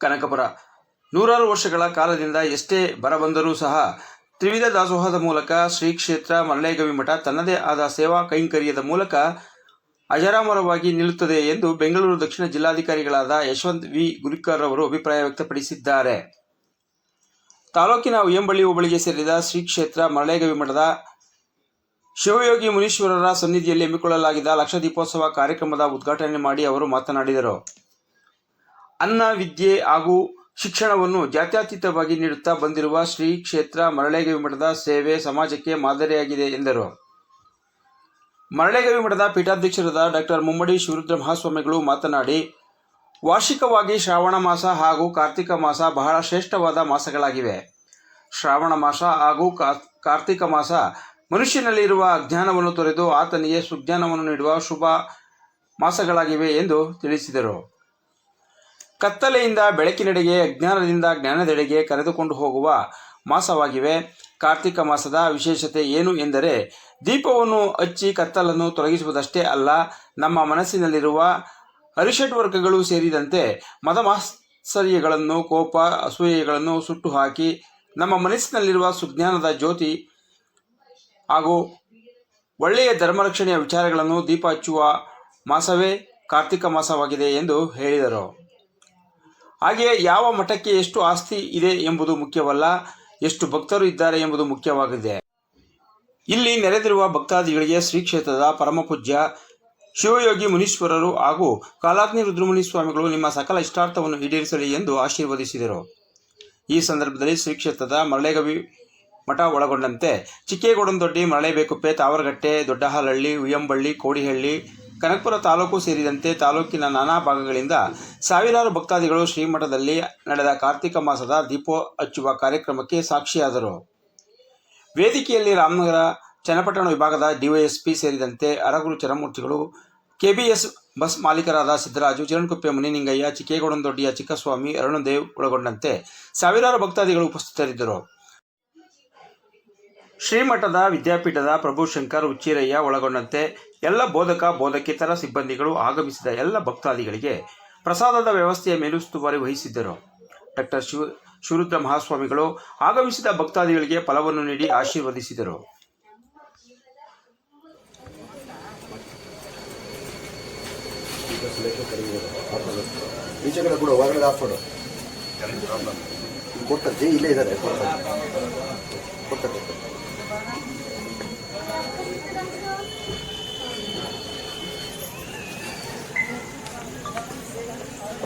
ಕನಕಪುರ. ನೂರಾರು ವರ್ಷಗಳ ಕಾಲದಿಂದ ಎಷ್ಟೇ ಬರ ಬಂದರೂ ಸಹ ತ್ರಿವಿಧ ದಾಸೋಹದ ಮೂಲಕ ಶ್ರೀ ಕ್ಷೇತ್ರ ಮರಳೇಗವಿ ಮಠ ತನ್ನದೇ ಆದ ಸೇವಾ ಕೈಂಕರ್ಯದ ಮೂಲಕ ಅಜರಾಮರವಾಗಿ ನಿಲ್ಲುತ್ತದೆ ಎಂದು ಬೆಂಗಳೂರು ದಕ್ಷಿಣ ಜಿಲ್ಲಾಧಿಕಾರಿಗಳಾದ ಯಶವಂತ್ ವಿ. ಗುರಿಕರ್ ಅವರು ಅಭಿಪ್ರಾಯ ವ್ಯಕ್ತಪಡಿಸಿದ್ದಾರೆ. ತಾಲೂಕಿನ ಉಯ್ಯಂಬಳ್ಳಿ ಹೋಬಳಿಗೆ ಸೇರಿದ ಶ್ರೀ ಕ್ಷೇತ್ರ ಮರಳೇಗವಿ ಮಠದ ಶಿವಯೋಗಿ ಮುನೀಶ್ವರರ ಸನ್ನಿಧಿಯಲ್ಲಿ ಹಮ್ಮಿಕೊಳ್ಳಲಾಗಿದ್ದ ಲಕ್ಷ ದೀಪೋತ್ಸವ ಕಾರ್ಯಕ್ರಮದ ಉದ್ಘಾಟನೆ ಮಾಡಿ ಅವರು ಮಾತನಾಡಿದರು. ಅನ್ನ, ವಿದ್ಯೆ ಹಾಗೂ ಶಿಕ್ಷಣವನ್ನು ಜಾತ್ಯತೀತವಾಗಿ ನೀಡುತ್ತಾ ಬಂದಿರುವ ಶ್ರೀ ಕ್ಷೇತ್ರ ಮರಳೆಗವಿ ಮಠದ ಸೇವೆ ಸಮಾಜಕ್ಕೆ ಮಾದರಿಯಾಗಿದೆ ಎಂದರು. ಮರಳೆಗವಿ ಮಠದ ಪೀಠಾಧ್ಯಕ್ಷರಾದ ಡಾಕ್ಟರ್ ಮುಮ್ಮಡಿ ಶಿವರುದ್ರ ಮಹಾಸ್ವಾಮಿಗಳು ಮಾತನಾಡಿ, ವಾರ್ಷಿಕವಾಗಿ ಶ್ರಾವಣ ಮಾಸ ಹಾಗೂ ಕಾರ್ತಿಕ ಮಾಸ ಬಹಳ ಶ್ರೇಷ್ಠವಾದ ಮಾಸಗಳಾಗಿವೆ. ಶ್ರಾವಣ ಮಾಸ ಹಾಗೂ ಕಾರ್ತಿಕ ಮಾಸ ಮನುಷ್ಯನಲ್ಲಿರುವ ಅಜ್ಞಾನವನ್ನು ತೊರೆದು ಆತನಿಗೆ ಸುಜ್ಞಾನವನ್ನು ನೀಡುವ ಶುಭ ಮಾಸಗಳಾಗಿವೆ ಎಂದು ತಿಳಿಸಿದರು. ಕತ್ತಲೆಯಿಂದ ಬೆಳಕಿನೆಡೆಗೆ ಅಜ್ಞಾನದಿಂದ ಜ್ಞಾನದೆಡೆಗೆ ಕರೆದುಕೊಂಡು ಹೋಗುವ ಮಾಸವಾಗಿವೆ. ಕಾರ್ತಿಕ ಮಾಸದ ವಿಶೇಷತೆ ಏನು ಎಂದರೆ, ದೀಪವನ್ನು ಹಚ್ಚಿ ಕತ್ತಲನ್ನು ತೊಲಗಿಸುವುದಷ್ಟೇ ಅಲ್ಲ, ನಮ್ಮ ಮನಸ್ಸಿನಲ್ಲಿರುವ ಅರಿಷಡ್ ವರ್ಗಗಳು ಸೇರಿದಂತೆ ಮದಮಾತ್ಸರ್ಯಗಳನ್ನು ಕೋಪ, ಅಸೂಯೆಗಳನ್ನು ಸುಟ್ಟು ಹಾಕಿ ನಮ್ಮ ಮನಸ್ಸಿನಲ್ಲಿರುವ ಸುಜ್ಞಾನದ ಜ್ಯೋತಿ ಹಾಗೂ ಒಳ್ಳೆಯ ಧರ್ಮರಕ್ಷಣೆಯ ವಿಚಾರಗಳನ್ನು ದೀಪ ಹಚ್ಚುವ ಮಾಸವೇ ಕಾರ್ತಿಕ ಮಾಸವಾಗಿದೆ ಎಂದು ಹೇಳಿದರು. ಹಾಗೆಯೇ ಯಾವ ಮಠಕ್ಕೆ ಎಷ್ಟು ಆಸ್ತಿ ಇದೆ ಎಂಬುದು ಮುಖ್ಯವಲ್ಲ, ಎಷ್ಟು ಭಕ್ತರು ಇದ್ದಾರೆ ಎಂಬುದು ಮುಖ್ಯವಾಗಿದೆ. ಇಲ್ಲಿ ನೆರೆದಿರುವ ಭಕ್ತಾದಿಗಳಿಗೆ ಶ್ರೀ ಕ್ಷೇತ್ರದ ಪರಮಪೂಜ್ಯ ಶಿವಯೋಗಿ ಮುನೀಶ್ವರರು ಹಾಗೂ ಕಾಲಾಗ್ನಿ ರುದ್ರಮುನಿ ಸ್ವಾಮಿಗಳು ನಿಮ್ಮ ಸಕಲ ಇಷ್ಟಾರ್ಥವನ್ನು ಈಡೇರಿಸಲಿ ಎಂದು ಆಶೀರ್ವದಿಸಿದರು. ಈ ಸಂದರ್ಭದಲ್ಲಿ ಶ್ರೀ ಕ್ಷೇತ್ರದ ಮರಳೆಗವಿ ಮಠ ಒಳಗೊಂಡಂತೆ ಚಿಕ್ಕೇಗೌಡನದೊಡ್ಡಿ ಮರಳೆಬೇಕುಪ್ಪೆ, ತಾವರಗಟ್ಟೆ, ದೊಡ್ಡಹಾಲಹಳ್ಳಿ, ಉಯ್ಯಂಬಳ್ಳಿ, ಕೋಡಿಹಳ್ಳಿ ಕನಕಪುರ ತಾಲೂಕು ಸೇರಿದಂತೆ ತಾಲೂಕಿನ ನಾನಾ ಭಾಗಗಳಿಂದ ಸಾವಿರಾರು ಭಕ್ತಾದಿಗಳು ಶ್ರೀಮಠದಲ್ಲಿ ನಡೆದ ಕಾರ್ತಿಕ ಮಾಸದ ದೀಪೋ ಹಚ್ಚುವ ಕಾರ್ಯಕ್ರಮಕ್ಕೆ ಸಾಕ್ಷಿಯಾದರು. ವೇದಿಕೆಯಲ್ಲಿ ರಾಮನಗರ, ಚನ್ನಪಟ್ಟಣ ವಿಭಾಗದ ಡಿವೈಎಸ್ಪಿ ಸೇರಿದಂತೆ ಅರಗುರು ಚರಮೂರ್ತಿಗಳು ಕೆಬಿಎಸ್ ಬಸ್ ಮಾಲೀಕರಾದ ಸಿದ್ದರಾಜು, ಚಿರಣಕುಪ್ಪೆ ಮುನಿನಿಂಗಯ್ಯ, ಚಿಕ್ಕೇಗೌಡನದೊಡ್ಡಿಯ ಚಿಕ್ಕಸ್ವಾಮಿ, ಅರುಣದೇವ್ ಒಳಗೊಂಡಂತೆ ಸಾವಿರಾರು ಭಕ್ತಾದಿಗಳು ಉಪಸ್ಥಿತರಿದ್ದರು. ಶ್ರೀಮಠದ ವಿದ್ಯಾಪೀಠದ ಪ್ರಭುಶಂಕರ್ ಉಚ್ಚಿರಯ್ಯ ಒಳಗೊಂಡಂತೆ ಎಲ್ಲ ಬೋಧಕ, ಬೋಧಕೇತರ ಸಿಬ್ಬಂದಿಗಳು ಆಗಮಿಸಿದ ಎಲ್ಲ ಭಕ್ತಾದಿಗಳಿಗೆ ಪ್ರಸಾದದ ವ್ಯವಸ್ಥೆಯ ಮೇಲುಸ್ತುವಾರಿ ವಹಿಸಿದ್ದರು. ಡಾಕ್ಟರ್ ಶಿವ, ಶಿವರುದ್ರ ಮಹಾಸ್ವಾಮಿಗಳು ಆಗಮಿಸಿದ ಭಕ್ತಾದಿಗಳಿಗೆ ಫಲವನ್ನು ನೀಡಿ ಆಶೀರ್ವದಿಸಿದರು.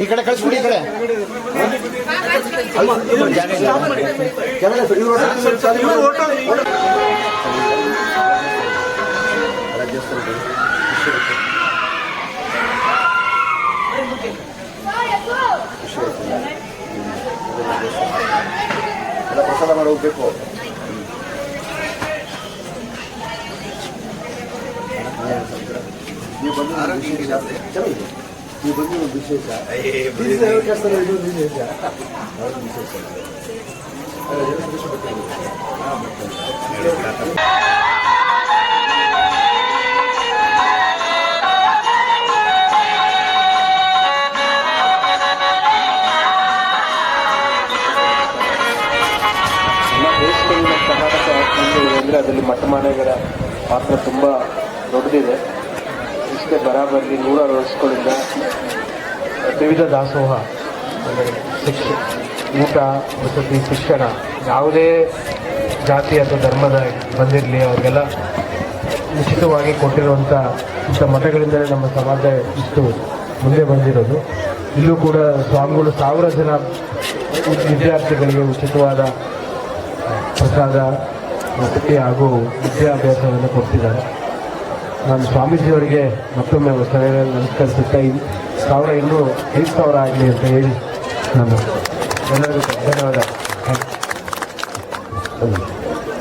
ಈ ಕಡೆ ಕಳಿಸ್ಬಿಡಿ ಈ ಕಡೆ. ಪ್ರಸಾದ ಮಾಡಿ ಹೋಗ್ಬೇಕು ನೀವು ಬಂದು ಚೆನ್ನಾಗಿದೆ ನೀವು ಬಂದು ಒಂದು ವಿಶೇಷ. ವಿಶೇಷ. ಕರ್ನಾಟಕ ಅಂದರೆ ಅದರಲ್ಲಿ ಮಠಮಾನೆಗಳ ಪಾತ್ರ ತುಂಬ ದೊಡ್ಡದಿದೆ. ಇಷ್ಟೇ ಬರಾಬರಿ ನೂರಾರು ವರ್ಷಗಳಿಂದ ವಿವಿಧ ದಾಸೋಹ, ಅಂದರೆ ಶಿಕ್ಷ, ಊಟ ವಸತಿ ಶಿಕ್ಷಣ ಯಾವುದೇ ಜಾತಿ ಅಥವಾ ಧರ್ಮದ ಬಂದಿರಲಿ, ಅವ್ರಿಗೆಲ್ಲ ಉಚಿತವಾಗಿ ಕೊಟ್ಟಿರುವಂಥ ಇಂಥ ಮಠಗಳಿಂದಲೇ ನಮ್ಮ ಸಮಾಜ ಇಷ್ಟು ಮುಂದೆ ಬಂದಿರೋದು. ಇಲ್ಲೂ ಕೂಡ ಸ್ವಾಮಿಗಳು ಸಾವಿರ ಜನ ವಿದ್ಯಾರ್ಥಿಗಳಿಗೆ ಉಚಿತವಾದ ಪ್ರಸಾದ ವಸತಿ ಹಾಗೂ ವಿದ್ಯಾಭ್ಯಾಸವನ್ನು ಕೊಡ್ತಿದ್ದಾರೆ. ನಾನು ಸ್ವಾಮೀಜಿಯವರಿಗೆ ಮತ್ತೊಮ್ಮೆ ನಮಸ್ಕರಿಸುತ್ತಾ ಸಾವಿರ ಇನ್ನೂ ಐದು ಸಾವಿರ ಆಗಲಿ ಅಂತ ಹೇಳಿ ನಾನು ಎಲ್ಲರಿಗೂ ಧನ್ಯವಾದ.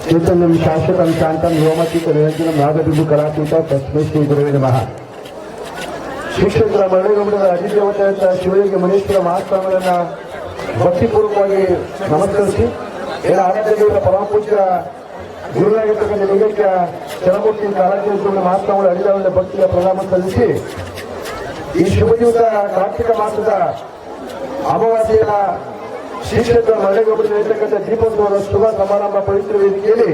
ಚೈತನ್ಯಂ ಶಾಶ್ವತಂ ಶಾಂತಂ ಯೋಮತಿ ನಿರಂಜನ ನಾಗಬಿಂದು ಕಲಾತೀತ ತಸ್ಮೈ ಶ್ರೀ ಗುರುವೇ ನಮಃ. ಶಿಕ್ಷಕರ ಮರಳೇಗೌಡರ ಅಧಿದೇವತೆ ಅಂತ ಶಿವಲಿಂಗ ಮನೀಶ್ವರ ಮಹಾಸ್ವಾಮಿಗಳನ್ನ ಭಕ್ತಿಪೂರ್ವಕವಾಗಿ ನಮಸ್ಕರಿಸಿ ಎಲ್ಲ ಆರಾಧ್ಯ ಪರಮ ಪೂಜ್ಯ ಗುರುನಾಗಿರ್ತಕ್ಕಂಥ ಚಲಮೂರ್ತಿ ಚಲಮೂರ್ತಿ ಕಾಲಾಜಿಗಳ ಅಡಿದ ಒಂದು ಭಕ್ತಿಯ ಪ್ರಣಾಮ ಸಲ್ಲಿಸಿ, ಈ ಶುಭ ದಿವಸ ಕಾರ್ತಿಕ ಮಾಸದ ಅಮಾವಾಸ್ಯೆಯ ಶ್ರೀಕ್ಷೇತ್ರ ಮರಳೇಗೌಡರು ಇರ್ತಕ್ಕಂಥ ದೀಪೋತ್ಸವದ ಶುಭ ಸಮಾರಂಭ ಪವಿತ್ರ ವೇದಿಕೆಯಲ್ಲಿ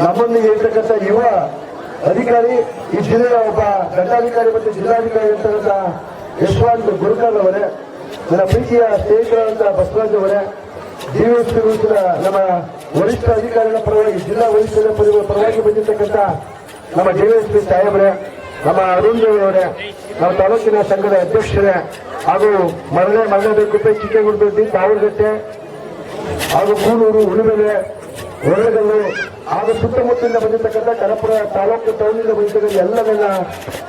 ನಮ್ಮೊಂದಿಗೆ ಇರ್ತಕ್ಕಂಥ ಯುವ ಅಧಿಕಾರಿ, ಈ ಜಿಲ್ಲೆಯ ಒಬ್ಬ ದಂಡಾಧಿಕಾರಿ ಮತ್ತು ಜಿಲ್ಲಾಧಿಕಾರಿ ಇರ್ತಕ್ಕಂಥ ಯಶವಂತ ಗುರುಕಲ್ ಅವರೇ, ನನ್ನ ಪ್ರೀತಿಯ ಸ್ನೇಹಿತರಾದಂತಹ ಬಸವರಾಜ್ ಅವರೇ ಕೂಡ ನಮ್ಮ ವರಿಷ್ಠ ಅಧಿಕಾರಿಗಳ ಪರವಾಗಿ, ಜಿಲ್ಲಾ ವರಿಷ್ಠರ ಪರಿ- ಪರವಾಗಿ ಬಂದಿರತಕ್ಕಂಥ ನಮ್ಮ ಡಿ ಎಸ್ ಪಿ ಸಾಹೇಬ್ರೆ ನಮ್ಮ ಅರುಣ್ ಅವರೇ ನಮ್ಮ ತಾಲೂಕಿನ ಸಂಘದ ಅಧ್ಯಕ್ಷರೇ, ಹಾಗೂ ಮರಳೆ ಮರಳಬೇಕುಪ್ಪೆ ಚಿಕ್ಕಗುಡ್ಡೊಡ್ಡಿ ತಾವರಗಟ್ಟೆ, ಹಾಗೂ ಕೂಲೂರು ಉಳಿಮೆಲೆ ಹೊರಗಲ್ಲು, ಹಾಗೂ ಸುತ್ತಮುತ್ತಲಿಂದ ಬಂದಿರತಕ್ಕಂಥ ಕನಪುರ ತಾಲೂಕು ಟೌನಿಂದ ಬಂದಿರತಕ್ಕಂಥ ಎಲ್ಲ ನನ್ನ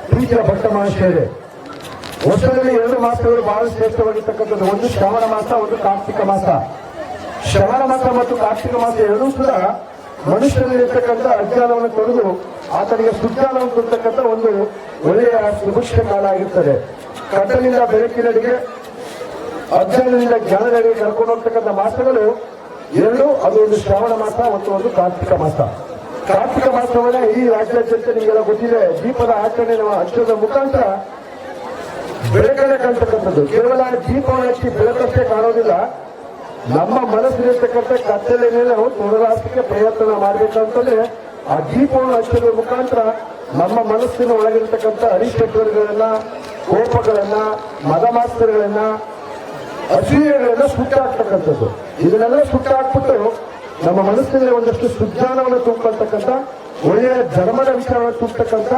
ಪ್ರೀತಿಯ ಭಕ್ತ ಮಹಾಶಯರೇ ವರ್ಷದಲ್ಲಿ ಎರಡು ಮಾಸಗಳು ಬಹಳ ಶ್ರೇಷ್ಠವಾಗಿರ್ತಕ್ಕಂಥದ್ದು. ಒಂದು ಶ್ರಾವಣ ಮಾಸ, ಒಂದು ಕಾರ್ತಿಕ ಮಾಸ. ಶ್ರವಣ ಮಾಸ ಮತ್ತು ಕಾರ್ತಿಕ ಮಾಸ ಎರಡೂ ಕೂಡ ಮನುಷ್ಯನಲ್ಲಿರ್ತಕ್ಕಂಥ ಅಜ್ಞಾನವನ್ನು ತೊಡೆದು ಆತನಿಗೆ ಸುಜ್ಞಾನವನ್ನು ಕೊಡ್ತಕ್ಕಂಥ ಒಂದು ಒಳ್ಳೆಯ ಸುಭಿಕ್ಷ ಕಾಲ ಆಗಿರ್ತದೆ. ಕಟ್ಟಲಿಂದ ಬೆಳಕಿನಡಿಗೆ, ಅಜ್ಞಾನದಿಂದ ಜ್ಞಾನದಡಿಗೆ ಕರ್ಕೊಂಡು ಹೋಗ್ತಕ್ಕಂಥ ಮಾಸಗಳು ಎರಡು ಅದು ಒಂದು ಶ್ರಾವಣ ಮಾಸ ಮತ್ತು ಒಂದು ಕಾರ್ತಿಕ ಮಾಸ. ಕಾರ್ತಿಕ ಮಾಸವನ್ನ ಈ ರಾಜ್ಯಾದ್ಯಂತ ನಿಮಗೆಲ್ಲ ಗೊತ್ತಿದೆ. ದೀಪದ ಆಚರಣೆ ನಾವು ಹಚ್ಚೋದ ಮುಖಾಂತರ ಬೆಳಕನ್ನೇ ಕಾಣ್ತಕ್ಕಂಥದ್ದು. ಕೇವಲ ದೀಪವನ್ನು ಹಚ್ಚಿ ಬೆಳಕಷ್ಟೇ ಕಾಣೋದಿಲ್ಲ. ನಮ್ಮ ಮನಸ್ಸಿನಿರ್ತಕ್ಕಂಥ ಮೇಲೆ ನಾವು ತೊಡಲಾಸಕ್ಕೆ ಪ್ರಯತ್ನ ಮಾಡಬೇಕಂತಂದ್ರೆ ಆ ದೀಪವನ್ನು ಹಚ್ಚಿರುವ ಮುಖಾಂತರ ನಮ್ಮ ಮನಸ್ಸಿನ ಒಳಗಿರ್ತಕ್ಕಂಥ ಅರಿಶತ್ವಗಳನ್ನ ಕೋಪಗಳನ್ನ, ಮದಮಾಸ್ತರಗಳನ್ನ, ಅಸೂಯೆಗಳನ್ನ ಸುಟ್ಟಾಕ್ತಕ್ಕಂಥದ್ದು. ಇದನ್ನೆಲ್ಲ ಸುಟ್ಟಾಕ್ಬಿಟ್ಟು ನಮ್ಮ ಮನಸ್ಸಿನಲ್ಲಿ ಒಂದಷ್ಟು ಸುಜ್ಞಾನವನ್ನು ತುಂಬತಕ್ಕಂಥ ಒಳ್ಳೆಯ ಧರ್ಮದ ವಿಚಾರವನ್ನು ತುಂಬತಕ್ಕಂಥ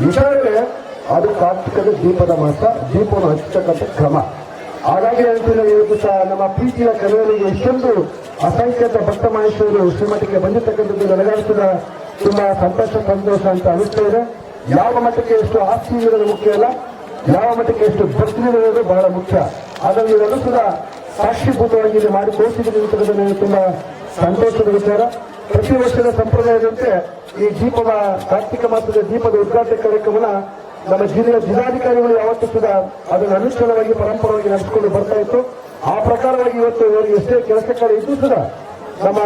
ವಿಚಾರಗಳೇ ಅದು ಕಾರ್ತಿಕದ ದೀಪದ ಮಾತ್ರ, ದೀಪವನ್ನು ಹಚ್ಚತಕ್ಕಂಥ ಕ್ರಮ. ಹಾಗಾಗಿ ಹೇಳ್ತೀನಿ ಇವತ್ತು ನಮ್ಮ ಪ್ರೀತಿಯ ಕಲೆಯವರಿಗೆ ಇಷ್ಟೊಂದು ಅಸಂಖ್ಯಾತ ಭಕ್ತ ಮಹೇಶ್ವರರು ಶ್ರೀಮಠಕ್ಕೆ ಬಂದಿರತಕ್ಕಂಥದ್ದು ನನಗಾಗ್ತದ ತುಂಬಾ ಸಂತೋಷ ಸಂತೋಷ ಅಂತ ಅನಿಸ್ತಾ ಇದೆ. ಯಾವ ಮಟ್ಟಕ್ಕೆ ಎಷ್ಟು ಆಸ್ತಿ ಇರೋದು ಮುಖ್ಯ ಅಲ್ಲ? ಯಾವ ಮಟ್ಟಕ್ಕೆ ಎಷ್ಟು ಭಕ್ತಿ ಇರೋದು ಬಹಳ ಮುಖ್ಯ. ಹಾಗಾಗಿ ಇವೆಲ್ಲೂ ಕೂಡ ಸಾಕ್ಷಿಭೂತವಾಗಿ ಇಲ್ಲಿ ಮಾಡಿ ತೋರಿಸಿದ್ರೆ ತುಂಬಾ ಸಂತೋಷದ ವಿಚಾರ. ಪ್ರತಿ ವರ್ಷದ ಸಂಪ್ರದಾಯದಂತೆ ಈ ದೀಪದ ಕಾರ್ತಿಕ ಮಾಸದ ದೀಪದ ಉದ್ಘಾಟನೆ ಕಾರ್ಯಕ್ರಮನ ನಮ್ಮ ಜಿಲ್ಲೆಯ ಜಿಲ್ಲಾಧಿಕಾರಿಗಳು ಯಾವತ್ತೂ ಕೂಡ ಅದನ್ನು ಅನುಷ್ಠಾನವಾಗಿ ಪರಂಪರವಾಗಿ ನಡೆಸಿಕೊಂಡು ಬರ್ತಾ ಇತ್ತು. ಆ ಪ್ರಕಾರವಾಗಿ ಇವತ್ತು ಇವರಿಗೆ ಎಷ್ಟೇ ಕೆಲಸ ಕಾರ್ಯ ಇದ್ದು ಕೂಡ ನಮ್ಮ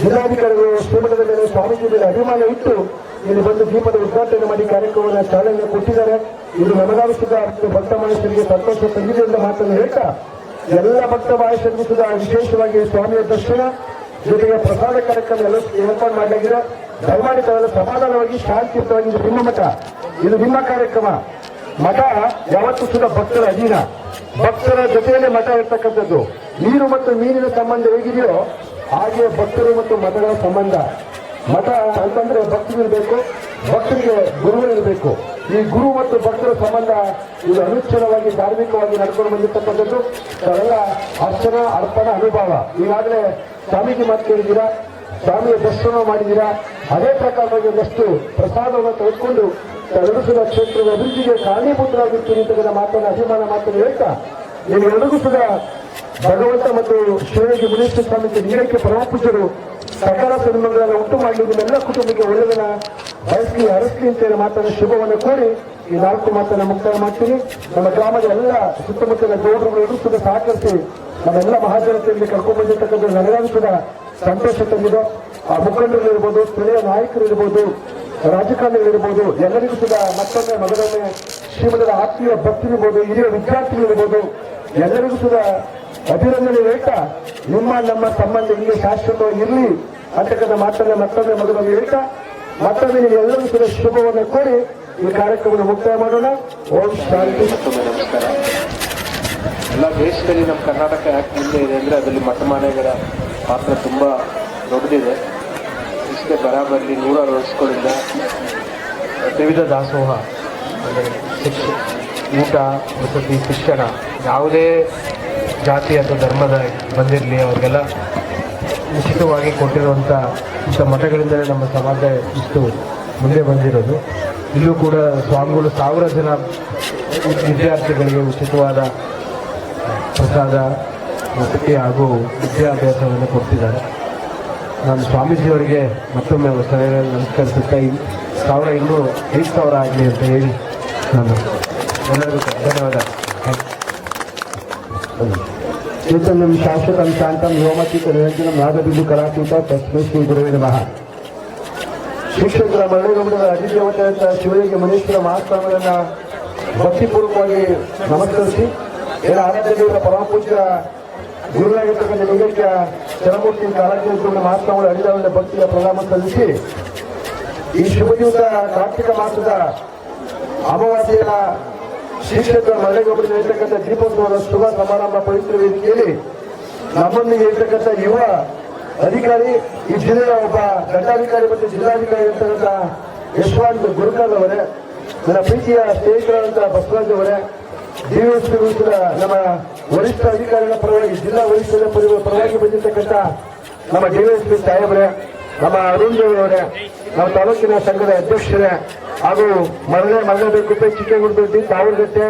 ಜಿಲ್ಲಾಧಿಕಾರಿಗಳು ಶ್ರೀಮಠದ ಮೇಲೆ ಸ್ವಾಮೀಜಿ ಮೇಲೆ ಅಭಿಮಾನ ಇಟ್ಟು ಇಲ್ಲಿ ಬಂದು ದೀಪದ ಉದ್ಘಾಟನೆ ಮಾಡಿ ಕಾರ್ಯಕ್ರಮವನ್ನು ಚಾಲನೆ ಕೊಟ್ಟಿದ್ದಾರೆ. ಇದು ನಮಗಾಗಿಸಿದ ಭಕ್ತ ಮಹೇಶ್ವರಿಗೆ ಸಂತೋಷ ತಂದಿದೆ ಎಂದು ಮಾತನ್ನು ಹೇಳ್ತಾ ಎಲ್ಲ ಭಕ್ತ ಕೂಡ ವಿಶೇಷವಾಗಿ ಸ್ವಾಮಿಯ ದರ್ಶನ. ಜೊತೆಗೆ ಪ್ರಸಾದ ಕಾರ್ಯಕ್ರಮ ಎಲ್ಲ ಏರ್ಪಾಡು ಮಾಡಲಾಗಿದೆ. ದಯಮಾಡಿ ಸಮಾಧಾನವಾಗಿ, ಶಾಂತಿಯುತವಾಗಿ ಇದು ನಿಮ್ಮ ಮಠ. ಇದು ನಿಮ್ಮ ಕಾರ್ಯಕ್ರಮ. ಮಠ ಯಾವತ್ತೂ ಕೂಡ ಭಕ್ತರ ಅಧೀನ. ಭಕ್ತರ ಜೊತೆಯಲ್ಲೇ ಮಠ ಇರ್ತಕ್ಕಂಥದ್ದು. ನೀರು ಮತ್ತು ಮೀನಿನ ಸಂಬಂಧ ಹೇಗಿದೆಯೋ ಹಾಗೆ ಭಕ್ತರು ಮತ್ತು ಮಠಗಳ ಸಂಬಂಧ. ಮಠ ಅಂತಂದ್ರೆ ಭಕ್ತರಿರಬೇಕು ಭಕ್ತರಿಗೆ ಗುರುಗಳಿರಬೇಕು ಈ ಗುರು ಮತ್ತು ಭಕ್ತರ ಸಂಬಂಧ ಇದು ಅನುಚ್ಛಲವಾಗಿ ಧಾರ್ಮಿಕವಾಗಿ ನಡ್ಕೊಂಡು ಬಂದಿರ್ತಕ್ಕಂಥದ್ದು. ಅವೆಲ್ಲ ಅರ್ಚನ, ಅರ್ಪಣ, ಅನುಭವ. ಈಗಾಗಲೇ ಸ್ವಾಮೀಜಿ ಮಾತು ಕೇಳಿದ್ದೀರಾ? ಸ್ವಾಮಿಯ ದರ್ಶನ ಮಾಡಿದ್ದೀರಾ? ಅದೇ ಪ್ರಕಾರವಾಗಿ ಒಂದಷ್ಟು ಪ್ರಸಾದವನ್ನು ತೆಗೆದುಕೊಂಡು ನಡೆಸುವ ಕ್ಷೇತ್ರದ ಅಭಿವೃದ್ಧಿಗೆ ಕಾರಣೀಭೂತರಾಗಿರ್ತೀನಿ ಅಂತ ಮಾತನ್ನು, ಅಭಿಮಾನ ಮಾತನ್ನು ಹೇಳ್ತಾ ಎಲ್ಲರಿಗೂ ಕೂಡ ಭಗವಂತ ಮತ್ತು ಶಿವಯೋಗಿ ಮುನೀಶ್ವರ ಸ್ವಾಮಿಗೆ ನೀಡಕ್ಕೆ ಪರಮಪೂಜರು ಸಕಲ ಸನ್ಮಂಗಳನ್ನ ಉಂಟು ಮಾಡಿ ನಿಮ್ಮೆಲ್ಲ ಕುಟುಂಬಕ್ಕೆ ಒಳ್ಳೆಯದನ್ನ ಬಯಸಿ ಅರಸ್ಲಿ ಅಂತ ಮಾತನ್ನು ಶುಭವನ್ನು ಕೋರಿ ಈ ನಾಲ್ಕು ಮಾತನ್ನ ಮುಕ್ತಾಯ ಮಾಡ್ತೀನಿ. ನಮ್ಮ ಗ್ರಾಮದ ಎಲ್ಲ ಸುತ್ತಮುತ್ತಲ ಕೂಡ ಸಹಕರಿಸಿ ನಮ್ಮೆಲ್ಲ ಮಹಾಜನತೆಯಲ್ಲಿ ಕರ್ಕೊಂಡು ಬಂದಿರ್ತಕ್ಕಂಥ ಕೂಡ ಸಂತೋಷ ತಂದಿದೆ ಆ ಮುಖಂಡರು ಇರ್ಬೋದು, ಸ್ಥಳೀಯ ನಾಯಕರು ಇರ್ಬೋದು ರಾಜಕಾರಣಿಗಳಿರ್ಬೋದು ಎಲ್ಲರಿಗೂ ಕೂಡ ಮತ್ತೊಮ್ಮೆ ಮಗದೊಮ್ಮೆ ಶ್ರೀಮಂತರ ಆತ್ಮೀಯ ಭಕ್ತರಿರ್ಬೋದು ಹಿರಿಯ ವಿದ್ಯಾರ್ಥಿಗಳಿರ್ಬೋದು ಎಲ್ಲರಿಗೂ ಕೂಡ ಅಭಿನಂದನೆ ಹೇಳ್ತಾ ನಿಮ್ಮ, ನಮ್ಮ ಸಂಬಂಧ ಇಲ್ಲಿ ಶಾಶ್ವತವಾಗಿ ಇರಲಿ ಅಂತಕ್ಕಂಥ ಮಾತನ್ನ ಮತ್ತೊಮ್ಮೆ ಮಗದೊಮ್ಮೆ ಹೇಳ್ತಾ, ಮತ್ತೊಮ್ಮೆ ನೀವು ಎಲ್ಲರಿಗೂ ಕೂಡ ಶುಭವನ್ನು ಕೋರಿ ಈ ಕಾರ್ಯಕ್ರಮವನ್ನು ಮುಕ್ತಾಯ ಮಾಡೋಣ. ಓಂ ಶಾಂತಿ. ಎಲ್ಲ ದೇಶದಲ್ಲಿ ನಮ್ಮ ಕರ್ನಾಟಕ ಯಾಕೆ ಮುಂದೆ ಇದೆ ಅಂದರೆ ಅದರಲ್ಲಿ ಮಠಮಾನೆಗಳ ಪಾತ್ರ ತುಂಬ ದೊಡ್ಡದಿದೆ. ಇಷ್ಟೇ ಬರಾಬರಲಿ ನೂರಾರು ವರ್ಷಗಳಿಂದ ತ್ರಿವಿಧ ದಾಸೋಹ, ಅಂದರೆ ಶಿಕ್ಷ, ಊಟ ವಸತಿ ಶಿಕ್ಷಣ ಯಾವುದೇ ಜಾತಿ ಅಥವಾ ಧರ್ಮದ ಬಂದಿರಲಿ, ಅವ್ರಿಗೆಲ್ಲ ಉಚಿತವಾಗಿ ಕೊಟ್ಟಿರುವಂಥ ಇಂಥ ಮಠಗಳಿಂದಲೇ ನಮ್ಮ ಸಮಾಜ ಇಷ್ಟು ಮುಂದೆ ಬಂದಿರೋದು. ಇಲ್ಲೂ ಕೂಡ ಸ್ವಾಮಿಗಳು ಸಾವಿರ ಜನ ವಿದ್ಯಾರ್ಥಿಗಳಿಗೆ ಉಚಿತವಾದ ಪ್ರಸಾದ ವಸತಿ ಹಾಗೂ ವಿದ್ಯಾಭ್ಯಾಸವನ್ನು ಕೊಡ್ತಿದ್ದಾರೆ. ನಾನು ಸ್ವಾಮೀಜಿಯವರಿಗೆ ಮತ್ತೊಮ್ಮೆ ಸಭೆಯಲ್ಲಿ ನಮಸ್ಕರಿಸುತ್ತಾ ಸಾವಿರ ಇನ್ನೂ ಐದು ಸಾವಿರ ಆಗಲಿ ಅಂತ ಹೇಳಿ ನಾನು ಎಲ್ಲರಿಗೂ ಧನ್ಯವಾದ. ಚೈತನ್ಯಂ ಶಾಶ್ವತಂ ಶಾಂತಂ ಯೋಮತಿ ನಿರಂಜನ ನಾಗಬಿಂದು ಕಲಾಕೃತ ತಸ್ಮೈ ಶ್ರೀ ಗುರುವೇ ನಮಃ. ಶಿಕ್ಷಕರ ಮರಳೇಗೌಡರ ಅಂತ ಶಿವಲಿಂಗ ಮನೇಶ್ವರ ಮಹಾಸ್ವಾಮಿಗಳನ್ನ ಭಕ್ತಿಪೂರ್ವಕವಾಗಿ ನಮಸ್ಕರಿಸಿ ಆರಾಧ್ಯ ದೇವರ ಪರಮ ಪೂಜ್ಯ ಗುರುವಾಗಿರ್ತಕ್ಕಂಥ ನಿಗದಿತ ಚರಮೂರ್ತಿ ಕಾಲಜ್ಞ ಮಹಾಸ್ವಾಮಿಗಳ ಅಡಿದಾವಳ ಭಕ್ತಿಯ ಪ್ರಣಾಮ ಸಲ್ಲಿಸಿ ಈ ಶುಭ ದಿವಸ ಕಾರ್ತಿಕ ಮಾಸದ ಅಮಾವಾಸ್ಯೆಯ ಶ್ರೀಕ್ಷೇತ್ರ ಮರಳೇಗೌಡರು ಇರ್ತಕ್ಕಂಥ ದೀಪೋತ್ಸವದ ಶುಭ ಸಮಾರಂಭ ಪವಿತ್ರ ವೇದಿಕೆಯಲ್ಲಿ ನಮ್ಮೊಂದಿಗೆ ಇರ್ತಕ್ಕಂಥ ಯುವ ಅಧಿಕಾರಿ, ಈ ಜಿಲ್ಲೆಯ ಒಬ್ಬ ದಂಡಾಧಿಕಾರಿ ಮತ್ತು ಜಿಲ್ಲಾಧಿಕಾರಿ ಇರ್ತಕ್ಕಂಥ ಯಶವಂತ್ ಗುರುಕಲ್ ಅವರೇ, ನನ್ನ ಪ್ರೀತಿಯ ಸ್ನೇಹಿತರಾದಂತಹ ಬಸವರಾಜ್ ಅವರೇ ಡಿಎಸ್ಪಿ ಕೂಡ ನಮ್ಮ ವರಿಷ್ಠ ಅಧಿಕಾರಿಗಳ ಪರವಾಗಿ, ಜಿಲ್ಲಾ ವರಿಷ್ಠರ ಪರಿ- ಪರವಾಗಿ ಬಂದಿರತಕ್ಕಂಥ ನಮ್ಮ ಡಿಎಸ್ಪಿ ಸಾಹೇಬ್ರೆ ನಮ್ಮ ಅರುಣ್ ದೇವರವರೇ, ನಮ್ಮ ತಾಲೂಕಿನ ಸಂಘದ ಅಧ್ಯಕ್ಷರೇ ಹಾಗೂ ಮರಳೆ ಮರಳಬೇಕುಪ್ಪೆ ಚಿಕ್ಕಗುಡ್ಡೊಡ್ಡಿ ತಾವರಗಟ್ಟೆ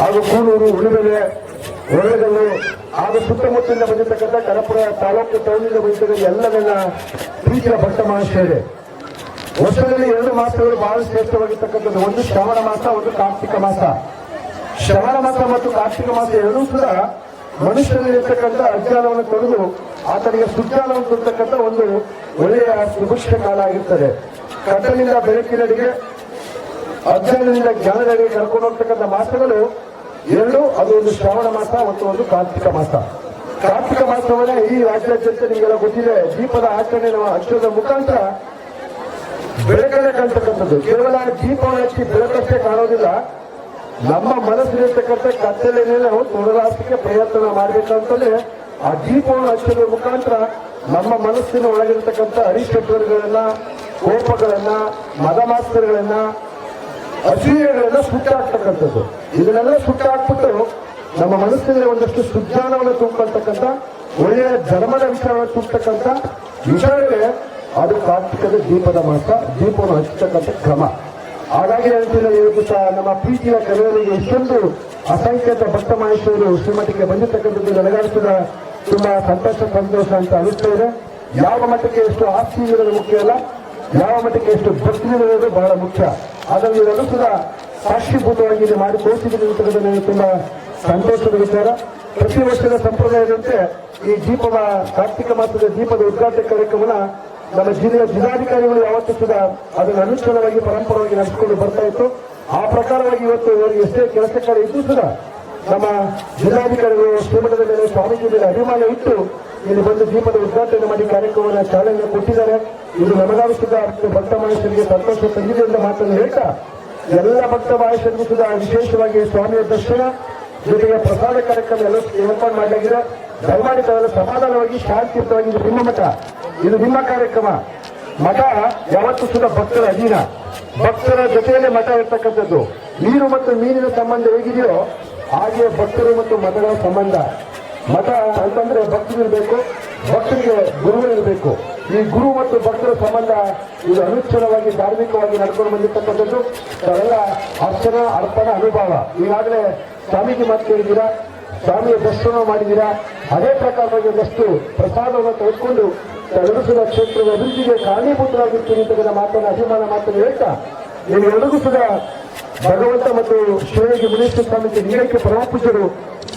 ಹಾಗೂ ಕೂನೂರು ಉಳಿಬೆಲೆ ಹೊರಗಲ್ಲು ಹಾಗೂ ಸುತ್ತಮುತ್ತಲಿಂದ ಬಂದಿರತಕ್ಕಂಥ ಕರಪುರ ತಾಲೂಕು ಟೌನಿಂದ ಬಂದಿರತಕ್ಕಂಥ ಎಲ್ಲ ನನ್ನ ಪ್ರೀತಿಯ ಭಕ್ತ ಮಹಾಶಯರೇ ವರ್ಷದಲ್ಲಿ ಎರಡು ಮಾಸಗಳು ಬಹಳ ಶ್ರೇಷ್ಠವಾಗಿರ್ತಕ್ಕಂಥದ್ದು. ಒಂದು ಶ್ರವಣ ಮಾಸ, ಒಂದು ಕಾರ್ತಿಕ ಮಾಸ. ಶ್ರವಣ ಮಾಸ ಮತ್ತು ಕಾರ್ತಿಕ ಮಾಸ ಎರಡೂ ಕೂಡ ಮನುಷ್ಯನಲ್ಲಿರ್ತಕ್ಕಂಥ ಅಜ್ಞಾನವನ್ನು ತೊಡೆದು ಆತನಿಗೆ ಸುಜ್ಞಾನವನ್ನು ಕೊಡ್ತಕ್ಕಂಥ ಒಂದು ಒಳ್ಳೆಯ ಸುಭಿಷ್ಠ ಕಾಲ ಆಗಿರ್ತದೆ. ಕಟ್ಟಲಿಂದ ಬೆಳಕಿನಡಿಗೆ, ಅಜ್ಞಾನದಿಂದ ಜ್ಞಾನದಡಿಗೆ ಕರ್ಕೊಂಡು ಹೋಗ್ತಕ್ಕಂಥ ಮಾಸಗಳು ಎರಡು ಅದು ಒಂದು ಶ್ರಾವಣ ಮಾಸ ಮತ್ತು ಒಂದು ಕಾರ್ತಿಕ ಮಾಸ. ಕಾರ್ತಿಕ ಮಾಸವನ್ನೇ ಈ ರಾಜ್ಯಾದ್ಯಂತ ನಿಮಗೆಲ್ಲ ಗೊತ್ತಿದೆ. ದೀಪದ ಆಚರಣೆ ನಾವು ಹಚ್ಚೋದ್ರ ಮುಖಾಂತರ ಬೆಳಕನ್ನೇ ಕಾಣ್ತಕ್ಕಂಥದ್ದು ಕೇವಲ ದೀಪವನ್ನು ಹಚ್ಚಿ ಬೆಳಕಷ್ಟೇ ಕಾಣೋದಿಲ್ಲ. ನಮ್ಮ ಮನಸ್ಸಿನಿರ್ತಕ್ಕಂಥ ಕತ್ತಲೆನೇ ನಾವು ತೊಡಲಾಸಕ್ಕೆ ಪ್ರಯತ್ನ ಮಾಡಬೇಕಂತಲೇ ಆ ದೀಪವನ್ನು ಹಚ್ಚೋದ್ರ ಮುಖಾಂತರ ನಮ್ಮ ಮನಸ್ಸಿನ ಒಳಗಿರ್ತಕ್ಕಂಥ ಅರಿಷಡ್ವರ್ಗಳನ್ನ ಕೋಪಗಳನ್ನ, ಮದಮಾಸ್ತರಗಳನ್ನ, ಅಸೂಯೆಗಳನ್ನ ಸುಟ್ಟಾಕ್ತಕ್ಕಂಥದ್ದು. ಇದನ್ನೆಲ್ಲ ಸುಟ್ಟಾಕ್ಬಿಟ್ಟು ನಮ್ಮ ಮನಸ್ಸಿನಲ್ಲಿ ಒಂದಷ್ಟು ಸುಜ್ಞಾನವನ್ನು ತುಂಬಿಕೊಳ್ತಕ್ಕಂಥ, ಒಳ್ಳೆಯ ಧರ್ಮದ ವಿಚಾರವನ್ನು ತುಂಬತಕ್ಕಂಥ ವಿಚಾರಗಳೇ ಅದು ಕಾರ್ತಿಕದ ದೀಪದ ಮಾತ್ರ, ದೀಪವನ್ನು ಹಚ್ಚತಕ್ಕಂಥ ಕ್ರಮ. ಹಾಗಾಗಿ ಹೇಳ್ತೀನಿ ಇವತ್ತು ಸಹ ನಮ್ಮ ಪ್ರೀತಿಯ ಕಲೆಯವರಿಗೆ ಇಷ್ಟೊಂದು ಅಸಂಖ್ಯಾತ ಭಕ್ತ ಮಹೇಶ್ವರರು ಶ್ರೀಮಠಕ್ಕೆ ಬಂದಿರತಕ್ಕಂಥದ್ದು ಕೂಡ ತುಂಬಾ ಸಂತೋಷ ಸಂತೋಷ ಅಂತ ಅನಿಸ್ತಾ ಇದೆ. ಯಾವ ಮಟ್ಟಕ್ಕೆ ಎಷ್ಟು ಆಸ್ತಿ ಇರೋದು ಮುಖ್ಯ ಅಲ್ಲ, ಯಾವ ಮಟ್ಟಕ್ಕೆ ಎಷ್ಟು ಭಕ್ತಿ ಇರೋದು ಬಹಳ ಮುಖ್ಯ. ಅದನ್ನು ಇದನ್ನು ಕೂಡ ಸಾಕ್ಷಿಭೂತವಾಗಿ ಇಲ್ಲಿ ಮಾಡಿ ತೋರಿಸಿದ್ರೆ ನನಗೆ ತುಂಬಾ ಸಂತೋಷದ ವಿಚಾರ. ಪ್ರತಿ ವರ್ಷದ ಸಂಪ್ರದಾಯದಂತೆ ಈ ದೀಪದ ಕಾರ್ತಿಕ ಮಾಸದ ದೀಪದ ಉದ್ಘಾಟನೆ ಕಾರ್ಯಕ್ರಮನ ನಮ್ಮ ಜಿಲ್ಲೆಯ ಜಿಲ್ಲಾಧಿಕಾರಿಗಳು ಯಾವತ್ತೂ ಕೂಡ ಅದನ್ನು ಅನುಷ್ಠಾನವಾಗಿ ಪರಂಪರವಾಗಿ ನಡೆಸಿಕೊಂಡು ಬರ್ತಾ ಇತ್ತು. ಆ ಪ್ರಕಾರವಾಗಿ ಇವತ್ತು ಇವರಿಗೆ ಎಷ್ಟೇ ಕೆಲಸ ಕಾರ್ಯ ಇದ್ದು ಕೂಡ ನಮ್ಮ ಜಿಲ್ಲಾಧಿಕಾರಿಗಳು ಶ್ರೀಮಠದ ಮೇಲೆ ಸ್ವಾಮೀಜಿ ಮೇಲೆ ಅಭಿಮಾನ ಇಟ್ಟು ಇಲ್ಲಿ ಬಂದು ದೀಪದ ಉದ್ಘಾಟನೆ ಮಾಡಿ ಕಾರ್ಯಕ್ರಮವನ್ನು ಚಾಲನೆ ಕೊಟ್ಟಿದ್ದಾರೆ. ಇದು ನಮಗಾಗೂ ಕೂಡ ಭಕ್ತ ಮಹೇಶ್ವರಿಗೆ ಸಂತೋಷ ತಂದಿದೆ ಮಾತನ್ನು ಹೇಳ್ತಾ ಎಲ್ಲ ಭಕ್ತ ಮಹೇಶ್ವರಿಗೂ ವಿಶೇಷವಾಗಿ ಸ್ವಾಮಿಯ ದರ್ಶನ ಜೊತೆಗೆ ಪ್ರಸಾದ ಕಾರ್ಯಕ್ರಮ ಎಲ್ಲ ಏರ್ಪಾಡು ಮಾಡಲಾಗಿದೆ. ದಯಮಾಡಿ ಸಮಾಧಾನವಾಗಿ, ಶಾಂತಿಯುತವಾಗಿ ನಿಮ್ಮ ಮಠ. ಇದು ನಿಮ್ಮ ಕಾರ್ಯಕ್ರಮ. ಮಠ ಯಾವತ್ತೂ ಸುದ ಭಕ್ತರ ಅಧೀನ. ಭಕ್ತರ ಜೊತೆಯಲ್ಲೇ ಮಠ ಇರ್ತಕ್ಕಂಥದ್ದು. ನೀರು ಮತ್ತು ಮೀನಿನ ಸಂಬಂಧ ಹೇಗಿದೆಯೋ ಹಾಗೆ ಭಕ್ತರು ಮತ್ತು ಮಠಗಳ ಸಂಬಂಧ. ಮಠ ಅಂತಂದ್ರೆ ಭಕ್ತರು ಇರಬೇಕು, ಭಕ್ತರಿಗೆ ಗುರುಗಳಿರಬೇಕು ಈ ಗುರು ಮತ್ತು ಭಕ್ತರ ಸಂಬಂಧ ಇದು ಅನುಚ್ಛಲವಾಗಿ ಧಾರ್ಮಿಕವಾಗಿ ನಡ್ಕೊಂಡು ಬಂದಿರ್ತಕ್ಕಂಥದ್ದು. ಅವೆಲ್ಲ ಅರ್ಚನ, ಅರ್ಪಣ, ಅನುಭವ. ಈಗಾಗಲೇ ಸ್ವಾಮೀಜಿ ಮಾತು ಕೇಳಿದ್ದೀರಾ? ಸ್ವಾಮಿಯ ದರ್ಶನ ಮಾಡಿದ್ದೀರಾ? ಅದೇ ಪ್ರಕಾರವಾಗಿ ಒಂದಷ್ಟು ಪ್ರಸಾದವನ್ನು ತೆಗೆದುಕೊಂಡು ನಡೆಸಿದ ಕ್ಷೇತ್ರದ ಅಭಿವೃದ್ಧಿಗೆ ಕಾರಣೀಭೂತರಾಗಿರ್ತೀನಿ ಅಂತ ಮಾತನ್ನು, ಅಭಿಮಾನ ಮಾತನ್ನು ಹೇಳ್ತಾ ಎಲ್ಲರಿಗೂ ಕೂಡ ಭಗವಂತ ಮತ್ತು ಶಿವಯೋಗಿ ಮುನೀಶ್ವರ ಸ್ವಾಮಿಗೆ ನೀಡಕ್ಕೆ ಪರಮಪೂಜ್ಯರು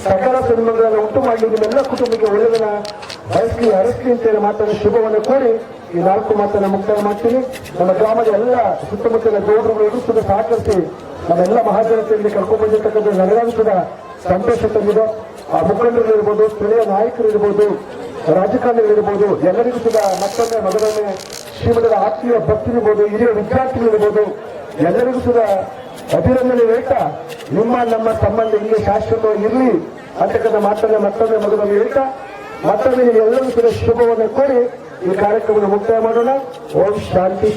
ಸಕಲ ಸನ್ಮಾನಗಳನ್ನು ಉಂಟು ಮಾಡಿ ನಿಮ್ಮೆಲ್ಲ ಕುಟುಂಬಕ್ಕೆ ಒಳ್ಳೆಯದನ್ನ ಬಯಸ್ಲಿ ಅಂತ ಅಂತೇಳಿ ಮಾತನ್ನ, ಶುಭವನ್ನು ಕೋರಿ ಈ ನಾಲ್ಕು ಮಾತನ್ನ ಮುಕ್ತಾಯ ಮಾಡ್ತೀನಿ. ನಮ್ಮ ಗ್ರಾಮದ ಎಲ್ಲ ಸುತ್ತಮುತ್ತಲ ಗೌಡರುಗಳು ಎದುರಿಸಿದ ಸಹಕರಿಸಿ ನಮ್ಮೆಲ್ಲ ಮಹಾಜನತೆಯಲ್ಲಿ ಕರ್ಕೊಂಡು ಬಂದಿರ್ತಕ್ಕಂಥ ನನಗಾಗಿ ಕೂಡ ಸಂತೋಷ ತಂದಿದೆ. ಆ ಮುಖಂಡರು ಇರ್ಬೋದು, ಸ್ಥಳೀಯ ನಾಯಕರು ಇರ್ಬೋದು ರಾಜಕಾರಣಿಗಳು ಇರ್ಬೋದು ಎಲ್ಲರಿಗೂ ಕೂಡ ಮತ್ತೊಮ್ಮೆ ಮೊದಲನೇ ಶ್ರೀಮಠದ ಆತ್ಮೀಯ ಭಕ್ತರಿರ್ಬೋದು, ಹಿರಿಯ ವಿದ್ಯಾರ್ಥಿಗಳಿರ್ಬೋದು, ಎಲ್ಲರಿಗೂ ಕೂಡ ಅಭಿನಂದನೆ ಹೇಳ್ತಾ, ನಿಮ್ಮ ನಮ್ಮ ಸಂಬಂಧ ಇಲ್ಲಿ ಶಾಶ್ವತವಾಗಿ ಇರಲಿ ಅಂತಕ್ಕಂಥ ಮಾತನ್ನ ಮತ್ತೊಮ್ಮೆ ಮೊದಲನ್ನು ಹೇಳ್ತಾ, ಮತ್ತೊಮ್ಮೆ ನಿಮ್ಗೆಲ್ಲರಿಗೂ ಕೂಡ ಶುಭವನ್ನು ಕೋರಿ ಈ ಕಾರ್ಯಕ್ರಮವನ್ನು ಮುಕ್ತಾಯ ಮಾಡೋಣ. ಓಂ ಶಾಂತಿ.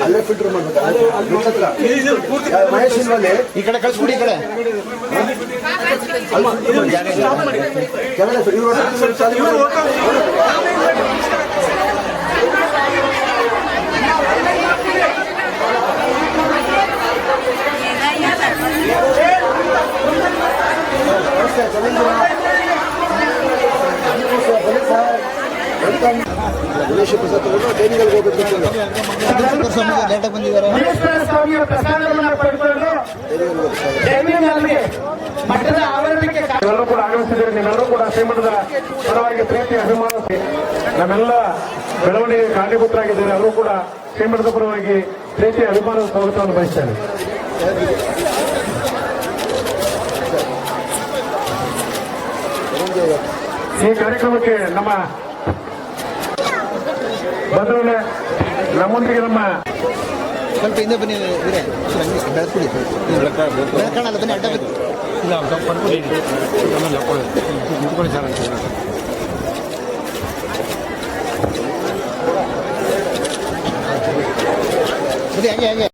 ಅಲ್ಲೇ ಫಿಲ್ಟರ್ ಮಾಡ್ಬೇಕು ಮಹೇಶ್ ಇಲ್ವಲ್ಲಿ ಈ ಕಡೆ ಕಳ್ಸ್ಬಿಡಿ ಈ ಕಡೆ ಕೆಳಗಡೆ ಇವ್ರು ಆವರಣಕ್ಕೆ ಎಲ್ಲರೂ ಕೂಡ ಆಗಮಿಸಿದ್ದೀರಿ ನೀವೆಲ್ಲರೂ ಕೂಡ ಶ್ರೀಮಠದ ಪರವಾಗಿ ಪ್ರೀತಿ ಅಭಿಮಾನ ನಮ್ಮೆಲ್ಲ ಬೆಳವಣಿಗೆ ಕಾರಣೀಭೂತರಾಗಿದ್ದಾರೆ. ಅವರು ಕೂಡ ಶ್ರೀಮಠದ ಪರವಾಗಿ ಪ್ರೀತಿ ಅಭಿಮಾನದ ಸ್ವಾಗತವನ್ನು ಬಯಸ್ತೇನೆ. ಈ ಕಾರ್ಯಕ್ರಮಕ್ಕೆ ನಮ್ಮ ಬಂದಮೇಲೆ ನಮ್ಮೊಂದಿಗೆ ನಮ್ಮ ಸ್ವಲ್ಪ ಹಿಂದೆ ಬನ್ನಿ ಇದ್ರೆ ಬೆಳಕುಡಿ ಬೆಳಕಣ್ಣಲ್ಲ ಬನ್ನಿ ಅಡ್ಡ ಬನ್ನಿ. ಇಲ್ಲ ನಿಂತ್ಕೊಳ್ಳಿ ಸರ್ ಅಂತ ಹಂಗೆ ಹಂಗೆ.